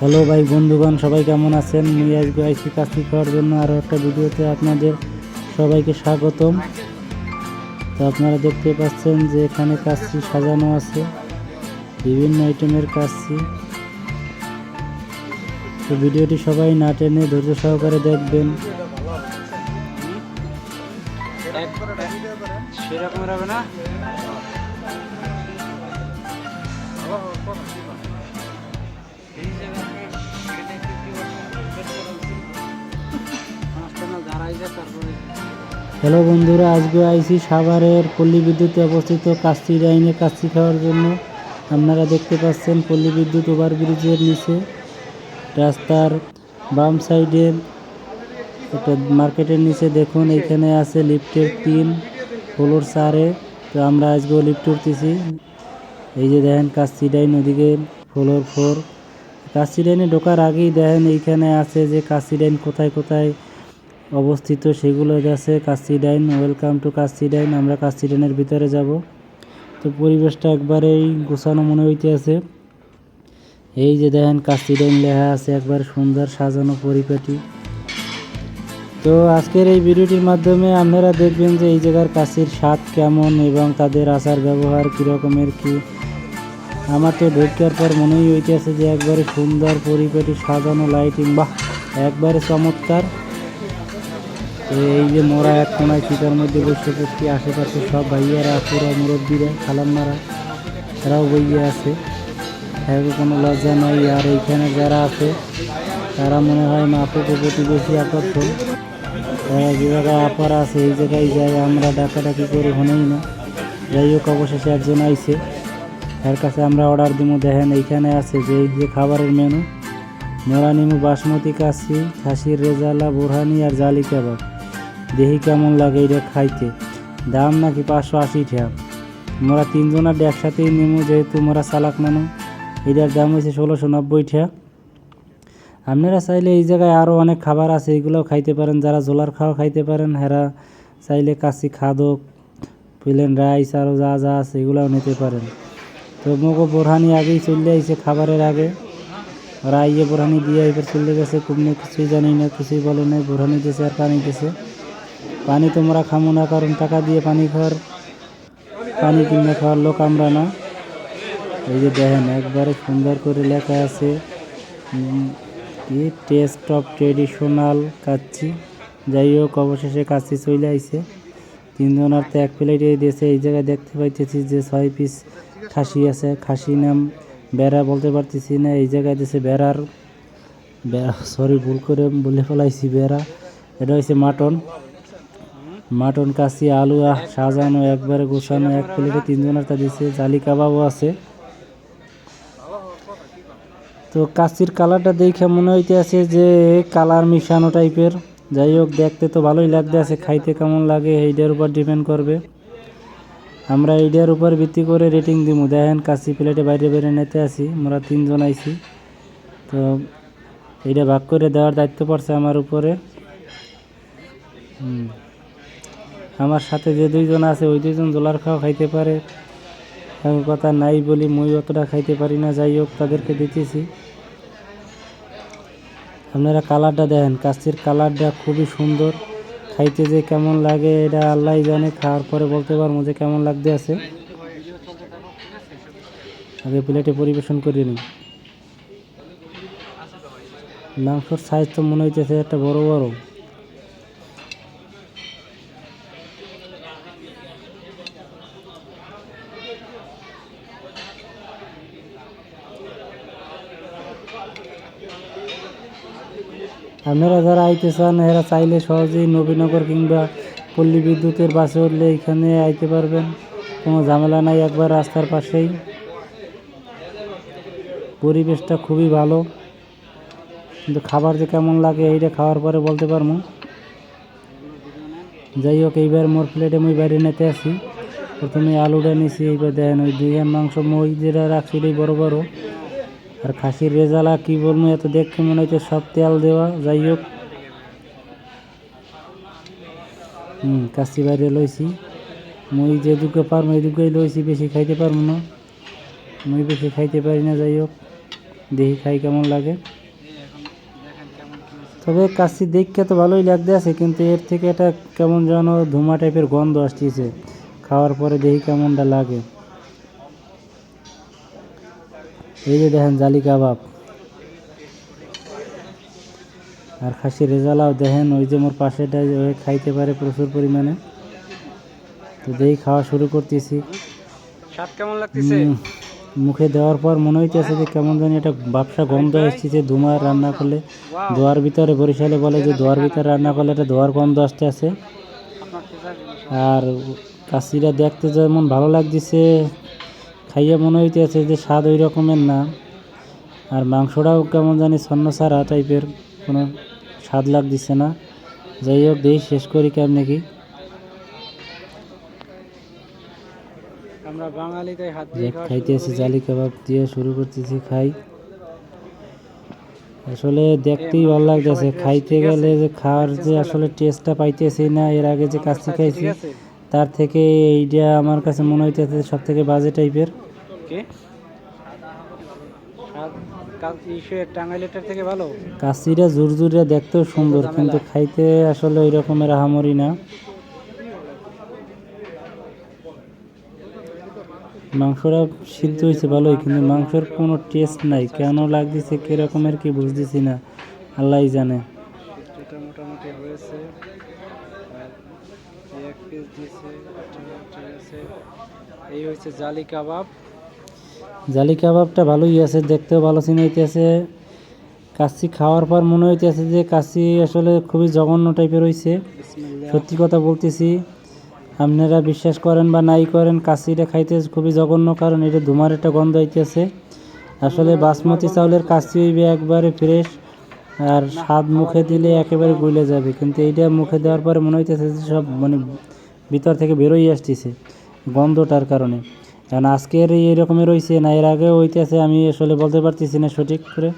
Hello ভাই বন্ধুগণ, সবাই কেমন আছেন? মুই আজকে আইসি কাশি খাওয়ার জন্য আরও একটা ভিডিওতে আপনাদের সবাইকে স্বাগতম। তো আপনারা দেখতে পাচ্ছেন যে এখানে কাশি সাজানো আছে, বিভিন্ন আইটেমের কাশি তো ভিডিওটি সবাই না টেনে ধৈর্য সহকারে দেখবেন। সেরকম হবে না? হ্যালো বন্ধুরা, আজকে আইসি সাভারের পল্লী বিদ্যুতে অবস্থিত কাস্তি লাইনে কাস্তি খাওয়ার জন্য। আপনারা দেখতে পাচ্ছেন পল্লী বিদ্যুৎ ওভারব্রিজের নিচে। রাস্তার বাম সাইডে একটা মার্কেটের নিচে দেখুন, এখানে আছে লিফটের তিন ফ্লোর চারে তো আমরা আজকেও লিফট উঠতেছি এই যে দেখেন কাস্তি ডাইন, ওদিকে ফ্লোর ফোর। কাস্তি ডাইনে ঢোকার আগেই দেখেন এইখানে আছে যে কাস্তি ডাইন কোথায় কোথায় অবস্থিত সেগুলো আছে কাস্তি ডাইন ওয়েলকাম টু কাস্তি ডাইন আমরা কাস্তি ডাইনের ভিতরে যাব। তো পরিবেশটা একবারেই গোছানো মনে হইতে আছে এই যে দেখেন কাস্তি ডাইন লেখা আছে একবার সুন্দর সাজানো পরিপাটি। তো আজকের এই ভিডিওটির মাধ্যমে আপনারা দেখবেন যে এই জায়গার কাশির স্বাদ কেমন এবং তাদের আচার ব্যবহার কীরকমের কি। আমার তো ঢোকার পর মনেই হইতেছে যে একবারে সুন্দর পরিপাটি সাজানো লাইটিং বাহ, একবারে চমৎকার। এই যে মোরা এক কোনায় চিতার মধ্যে বসে পড়ছি আশেপাশে সব ভাইয়ারা, পুরা মুরব্বীরা, খালাম্মারা তারাও বইয়ে আছে। হ্যাঁ কোনো লজ্জা নাই। আর এইখানে যারা আছে, তারা মনে হয় মাপুকে প্রতি বেশি আকর্ষণ। তারা যে জায়গায় আপার আছে, এই জায়গায় যাই, আমরা ডাকাডাকি করে হনেই না। যাই হোক, অবশেষে একজন আইছে। এর কাছে আমরা অর্ডার দিব, দেখেন এইখানে আছে যে, এই যে খাবারের মেনু মোরা নিমু বাসমতি কাশি, খাসির রেজালা, বোরহানি আর জালি কাবাব। দেখি কেমন লাগে এটা খাইতে? দাম নাকি পাঁচশো আশি টাকা মোরা তিনজনের একসাথেই নিমু যেহেতু মোরা চালাক মানুষ এটার দাম হয়েছে ষোলোশো নব্বই টাকা আপনারা চাইলে এই জায়গায় আরও অনেক খাবার আছে এগুলোও খাইতে পারেন। যারা জোলার খাওয়া খাইতে পারেন, হেরা চাইলে কাশি খাদক, প্লেন রাইস আরও যা যা আছে এগুলোও নিতে পারেন। তো মগো বোরহানি আগেই চলে আইছে খাবারের আগে। ওরা আইয়ে বোরহানি দিয়ে এবার চলে গেছে কুমনে কিছুই জানি না, কিছুই বলে নাই। বোরহানি দিয়েছে আর পানি দিয়েছে পানি তোমরা খামো না, কারণ টাকা দিয়ে পানি খাওয়ার, পানি কিনে খাওয়ার লোক আমরা না। এই যে দেখেন, একবারে সুন্দর করে লেখা আছে কি টেস্ট অফ ট্রেডিশনাল কাচ্ছি যাই হোক, অবশেষে কাচ্ছি চলে আইছে। তিনজনের তো এক প্লেটে দিয়েছে। এই জায়গায় দেখতে পাইতেছি যে ছয় পিস খাসি আছে। খাসি নাম বেড়া বলতে পারতেছি না, এই জায়গায় দিয়েছে বেড়ার সরি ভুল করে বলে ফেলাইছি, বেড়া। এটা হচ্ছে মাটন। মাটন, কাশি, আলু সাজানো, একবারে গোছানো, এক প্লেটে তিনজনেরটা দিছে, জালি কাবাবও আছে। তো কাশির কালারটা দেখে মনে হইতে আছে যে, কালার মিশানো টাইপের। যাই হোক, দেখতে তো ভালোই লাগতে আছে খাইতে কেমন লাগে, এইটার উপর ডিপেন্ড করবে। আমরা এইটার উপর ভিত্তি করে রেটিং দিব দেখেন, কাশি প্লেটে বাইরে বাইরে নিতে আসি, আমরা তিনজন আইছি। তো এইটা ভাগ করে দেওয়ার দায়িত্ব পড়ছে আমার উপরে। হুম। আমার সাথে যে দুইজন আছে, ওই দুইজন জোলার খাওয়া খাইতে পারে। কথা নাই বলি, মই অতটা খাইতে পারি না। যাই হোক, তাদেরকে দিতেছি। আপনারা কালারটা দেখেন কাশির কালারটা খুবই সুন্দর। খাইতে যে কেমন লাগে, এটা আল্লাহ জানে। খাওয়ার পরে বলতে পারব যে কেমন লাগতে আছে। আগে প্লেটে পরিবেশন করে নিই। মাংসর সাইজ তো মনে হইতেছে একটা বড় বড়। আপনারা যারা আইতে চান, এরা চাইলে সহজেই নবীনগর কিংবা পল্লী বিদ্যুতের বাসে উঠলে এখানে আইতে পারবেন। কোনো ঝামেলা নাই, একবার রাস্তার পাশেই। পরিবেশটা খুবই ভালো। কিন্তু খাবার যে কেমন লাগে, এইটা খাওয়ার পরে বলতে পারব। যাই হোক, এইবার মোর প্লেটে মই বাইরে নিতে আসি। প্রথমে আলুটা নিছি, এইবার দেখেন ওই দুই মাংস, মই যেটা রাখছি ওটাই বড় বড়। আর খাসির রেজালা কি বলব, এত দেখতে মনে হচ্ছে সব তেল দেওয়া, যাই হোক। হুম কাশি বাইরে লইছি। মই যে দুটো পারব এই দুটোই লইছি, বেশি খাইতে পারব না। মই বেশি খাইতে পারি না, যাই হোক। দেখি খাই কেমন লাগে। তবে কাশি দেখতে তো ভালোই লাগতে আছে, কিন্তু এর থেকে এটা কেমন যেন ধুমা টাইপের গন্ধ আসতেছে। খাওয়ার পরে দেখি কেমনটা লাগে। এই যে দেখেন জালি কাবাব। আর খাসি রেজালাও দেখেন ওই যে মোর পাশেটা ওই খাইতে পারে প্রচুর পরিমাণে। তো দেখি খাওয়া শুরু করতেছি। স্বাদ কেমন লাগতেছে? মুখে দেওয়ার পর মনে হইতেছে যে কেমন জানি একটা ব্যবসা গন্ধ এসেছে ধুমার রান্না করলে। দোয়ার ভিতরে বরিশালে বলে যে দোয়ার ভিতরে রান্না করলে একটা দোয়ার গন্ধ আসতে আছে। আর কাশিটা দেখতে যেমন ভালো লাগতেছে খাইয়ে মনে হইতেছে যে স্বাদ ওই রকমের না। আর মাংসটাও কেমন জানি সারা টাইপের কোনো স্বাদ লাগতেছে না। যাই হোক দেই শেষ করি কেমনে কি আমরা বাঙালি তাই হাত দিয়ে খাইতেছি। জালি কাবাব দিয়ে শুরু করতেছি খাই। আসলে দেখতেই ভালো লাগতেছে খাইতে গেলে যে খাওয়ার যে আসলে টেস্টটা পাইতেছি না এর আগে যে আচ্ছা, খাইছি ঠিক আছে। তার থেকে এইটা আমার কাছে মনে হইতেছে সব থেকে বাজে টাইপের কাশিটা জুরজুরে দেখতেও সুন্দর কিন্তু খাইতে আসলে ওই রকমের আহামরি না। মাংসটা সিদ্ধ হয়েছে ভালোই কিন্তু মাংসের কোনো টেস্ট নাই। কেন লাগতেছে কিরকমের কি বুঝতেছি না। আল্লাহই জানে। মোটামুটি হয়েছে। এক পিস দিয়েছে ঠিক আছে এই হচ্ছে জালি কাবাব। জালি কাবাবটা ভালোই আছে দেখতেও ভালো চিনাইতেছে। কাশি খাওয়ার পর মনে হইতেছে যে কাশি আসলে খুবই জঘন্য টাইপের হয়েছে সত্যি কথা বলতেছি আপনারা বিশ্বাস করেন বা নাই করেন কাশিটা খাইতে খুবই জঘন্য কারণ এটা ধুমার একটা গন্ধ হইতেছে আসলে বাসমতি চাউলের কাশি হইবে একবারে ফ্রেশ আর স্বাদ মুখে দিলে একেবারে গলে যাবে। কিন্তু এইটা মুখে দেওয়ার পরে মনে হইতেছে যে সব মানে ভিতর থেকে বেরোই আসতেছে গন্ধটার কারণে। কারণ আজকের এই রকমের রয়েছে না, এর আগে হইতেছে, আমি আসলে বলতে পারতেছি না সঠিক করে।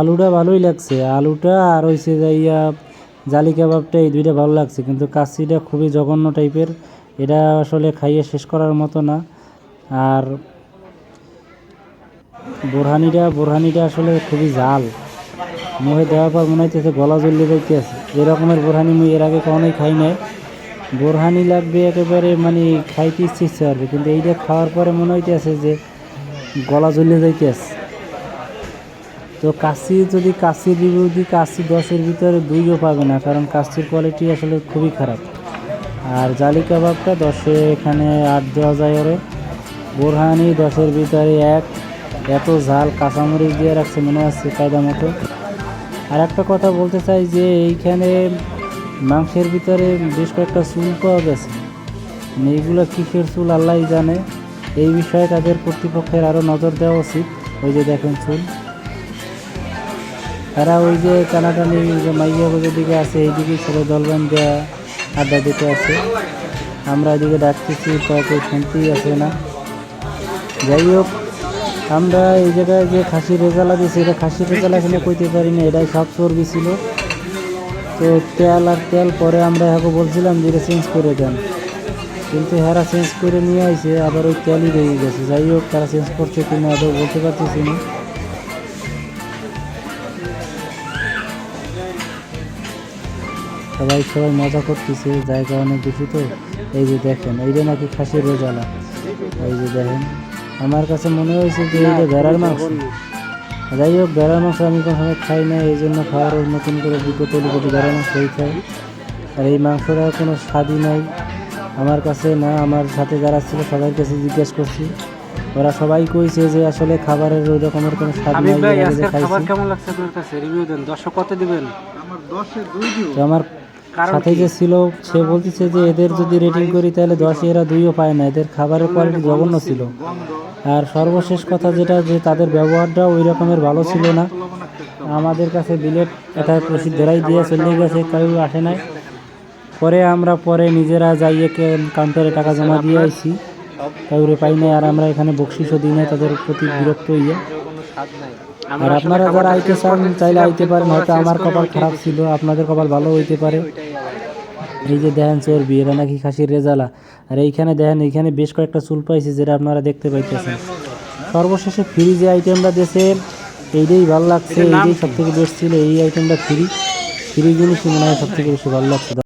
আলুটা ভালোই লাগছে, আলুটা আর হইছে যাইয়া জালি কাবাবটা এই দুইটা ভালো লাগছে, কিন্তু কাশিটা খুবই জঘন্য টাইপের এটা আসলে খাইয়ে শেষ করার মতো না। আর বোরহানিটা বোরহানিটা আসলে খুবই জাল। মুখে দেওয়ার পর মনে হইতেছে গলা জ্বললে যাইতে আছে এরকমের বোরহানি মুই এর আগে কখনোই খাই নাই। বোরহানি লাগবে একেবারে মানে খাইতে ইচ্ছে ইচ্ছে পারবে কিন্তু এইটা খাওয়ার পরে মনে হইতেছে যে গলা জ্বলে যাইতে আছে তো কাশি যদি কাশির রিভিউ দিই কাশি দশের ভিতরে দুইও পাবে না, কারণ কাশির কোয়ালিটি আসলে খুবই খারাপ। আর জালি কাবাবটা দশে এখানে আট দেওয়া যায় ওরে। বোরহানি দশের ভিতরে এক এত ঝাল কাঁচামরিচ দিয়ে রাখছে, মনে হচ্ছে কায়দা মতো। আর একটা কথা বলতে চাই যে, এইখানে মাংসের ভিতরে বেশ কয়েকটা চুল পাওয়া গেছে। মানে এইগুলো কিসের চুল আল্লাহ জানে। এই বিষয়ে তাদের কর্তৃপক্ষের আরও নজর দেওয়া উচিত। ওই যে দেখেন চুল। তারা ওই যে টানাটানি যে মাইয়া বাজার দিকে আছে, এইদিকে ছেলে দলবান দেওয়া আড্ডা দিতে আছে। আমরা এদিকে ডাকতেছি তা কেউ শুনতেই আসে না। যাই হোক আমরা এই জায়গায় যে খাসি রেজালা দিয়েছি, এটা খাসি রেজালা এখানে কইতে পারি না এটাই সব চর্বি ছিল। তো তেল আর তেল পরে আমরা এখন বলছিলাম যে এটা চেঞ্জ করে দেন। কিন্তু হেরা চেঞ্জ করে নিয়ে আইছে, আবার ওই তেলই রয়ে গেছে। যাই হোক, তারা চেঞ্জ করছে কিনা আদৌ বলতে পারতেছি না। সবাই সবাই মজা করতেছে, জায়গা অনেক বেশি তো। এই যে দেখেন এই যে নাকি খাসির রোজালা। এই যে দেখেন। আমার কাছে মনে হয়েছে যে এইটা ভেড়ার মাংস। যাই হোক ভেড়ার মাংস আমি কোনো সময় খাই না এই জন্য খাওয়ার ওর নতুন করে দুটো তৈরি করে ভেড়ার মাংসই খাই। আর এই মাংসটা কোনো স্বাদই নাই। আমার কাছে না আমার সাথে যারা ছিল সবার কাছে জিজ্ঞেস করছি। ওরা সবাই কইছে যে আসলে খাবারের ওই রকমের কোনো স্বাদ নাই খাবার কেমন লাগছে আপনার কাছে? রিভিউ দেন। দর্শক কত দিবেন? তো আমার কারণ সাথে যে ছিল সে বলতেছে যে এদের যদি রেটিং করি তাহলে দশে এরা দুইও পায় না। এদের খাবারের কোয়ালিটি জঘন্য ছিল। আর সর্বশেষ কথা যেটা যে তাদের ব্যবহারটাও ওই রকমের ভালো ছিল না। আমাদের কাছে বিলেট এটা প্রসিদ্ধ ধরাই দিয়ে চলে গেছে কেউ আসে নাই। পরে আমরা পরে নিজেরা যাইয়ে কাউন্টারে টাকা জমা দিয়ে আইছি। কাউরে পাই নাই আর আমরা এখানে বকশিসও দিই নাই তাদের প্রতি বিরক্ত হইয়া। আর আপনারা যারা আইতে চান চাইলে আইতে পারেন। হয়তো আমার কপাল খারাপ ছিল আপনাদের কপাল ভালো হইতে পারে। এই যে দেখেন চর্বি এরা নাকি খাসির রেজালা? আর এইখানে দেখেন এইখানে বেশ কয়েকটা চুল পাইছে যেটা আপনারা দেখতে পাইতেছেন। সর্বশেষে ফ্রি যে আইটেমটা দিয়েছেন এইটাই ভালো লাগছে এইটাই সব থেকে বেস্ট ছিল এই আইটেমটা ফ্রি ফ্রি জিনিসই মনে হয় সব থেকে বেশি ভালো লাগছে।